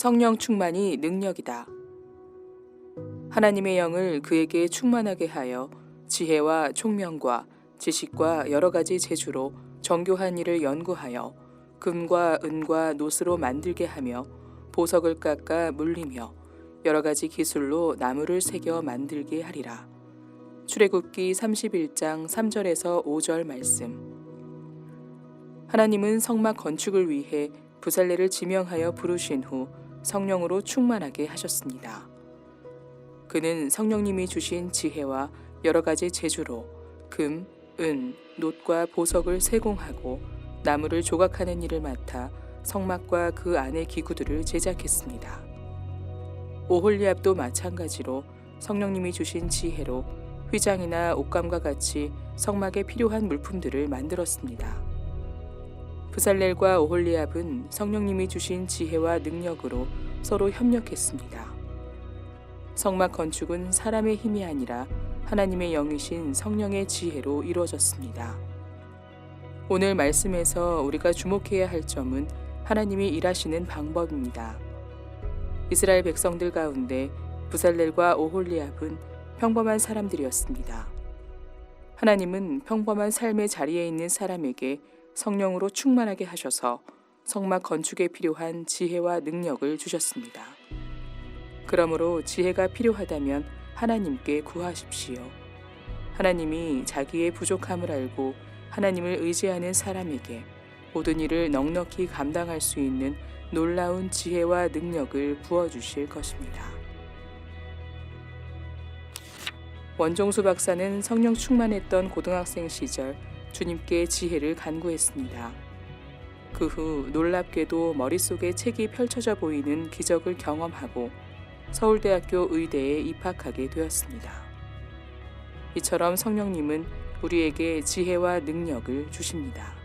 성령 충만이 능력이다. 하나님의 영을 그에게 충만하게 하여 지혜와 총명과 지식과 여러 가지 재주로 정교한 일을 연구하여 금과 은과 노스로 만들게 하며 보석을 깎아 물리며 여러 가지 기술로 나무를 새겨 만들게 하리라. 출애굽기 31장 3절에서 5절 말씀. 하나님은 성막 건축을 위해 부살레를 지명하여 부르신 후 성령으로 충만하게 하셨습니다. 그는 성령님이 주신 지혜와 여러 가지 재주로 금, 은, 놋과 보석을 세공하고 나무를 조각하는 일을 맡아 성막과 그 안의 기구들을 제작했습니다. 오홀리압도 마찬가지로 성령님이 주신 지혜로 휘장이나 옷감과 같이 성막에 필요한 물품들을 만들었습니다. 부살렐과 오홀리압은 성령님이 주신 지혜와 능력으로 서로 협력했습니다. 성막 건축은 사람의 힘이 아니라 하나님의 영이신 성령의 지혜로 이루어졌습니다. 오늘 말씀에서 우리가 주목해야 할 점은 하나님이 일하시는 방법입니다. 이스라엘 백성들 가운데 부살렐과 오홀리압은 평범한 사람들이었습니다. 하나님은 평범한 삶의 자리에 있는 사람에게 성령으로 충만하게 하셔서 성막 건축에 필요한 지혜와 능력을 주셨습니다. 그러므로 지혜가 필요하다면 하나님께 구하십시오. 하나님이 자기의 부족함을 알고 하나님을 의지하는 사람에게 모든 일을 넉넉히 감당할 수 있는 놀라운 지혜와 능력을 부어주실 것입니다. 원종수 박사는 성령 충만했던 고등학생 시절 주님께 지혜를 간구했습니다. 그 후 놀랍게도 머릿속에 책이 펼쳐져 보이는 기적을 경험하고 서울대학교 의대에 입학하게 되었습니다. 이처럼 성령님은 우리에게 지혜와 능력을 주십니다.